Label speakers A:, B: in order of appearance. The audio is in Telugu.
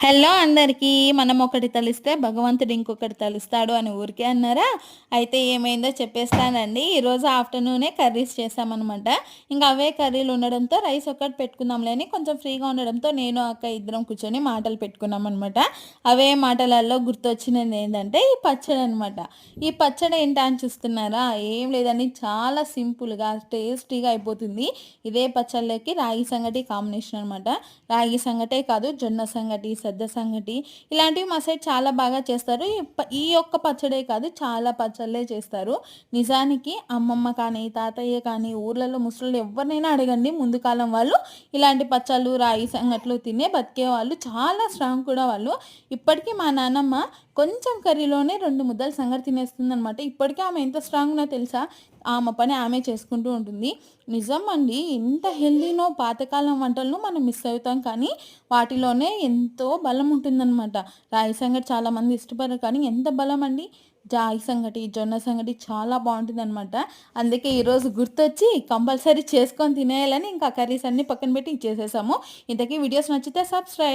A: హలో అందరికీ మనం ఒకటి తలిస్తే భగవంతుడు ఇంకొకటి తలుస్తాడు అని ఊరికే అన్నారా? అయితే ఏమైందో చెప్పేస్తానండి. ఈరోజు ఆఫ్టర్నూనే కర్రీస్ చేసామన్నమాట ఇంకా అవే కర్రీలు ఉండడంతో రైస్ ఒకటి పెట్టుకుందాంలేని కొంచెం ఫ్రీగా ఉండడంతో నేను అక్క ఇద్దరం కూర్చొని మాటలు పెట్టుకున్నాం అనమాట అవే మాటలలో గుర్తొచ్చినది ఏంటంటే ఈ పచ్చడి అనమాట ఈ పచ్చడి ఏంటా అని చూస్తున్నారా? ఏం లేదని చాలా సింపుల్గా టేస్టీగా అయిపోతుంది. ఇదే పచ్చళ్ళకి రాగి సంగటి కాంబినేషన్ అనమాట రాగి సంగటే కాదు జొన్న సంగటి పెద్ద సంగటి. ఇలాంటివి మా సైడ్ చాలా బాగా చేస్తారు. ఈ యొక్క పచ్చడే కాదు చాలా పచ్చళ్ళే చేస్తారు. నిజానికి అమ్మమ్మ కానీ తాతయ్య కానీ ఊర్లలో ముసళ్ళు ఎవరినైనా అడగండి. ముందు కాలం వాళ్ళు ఇలాంటి పచ్చళ్ళు రాయి సంగట్లు తినే బతికే వాళ్ళు. చాలా స్ట్రాంగ్ కూడా వాళ్ళు. ఇప్పటికీ మా నాన్నమ్మ కొంచెం కర్రీలోనే రెండు ముద్దలు సంగతి తినేస్తుంది అనమాట ఆమె ఎంత స్ట్రాంగ్నో తెలుసా? ఆమె పని ఆమె చేసుకుంటూ ఉంటుంది. నిజం అండి ఎంత హెల్దీనో పాతకాలం వంటలను మనం మిస్ అవుతాం కానీ వాటిలోనే ఎంతో బలం ఉంటుందన్నమాట. రాయి సంగటి చాలామంది ఇష్టపడరు కానీ ఎంత బలం అండి? జాయి సంగటి జొన్న సంగటి చాలా బాగుంటుంది అనమాట అందుకే ఈరోజు గుర్తొచ్చి కంపల్సరీ చేసుకొని తినేయాలని ఇంకా కర్రీస్ అన్నీ పక్కన పెట్టి ఇచ్చేసేసాము. ఇంతకీ వీడియోస్ నచ్చితే సబ్స్క్రైబ్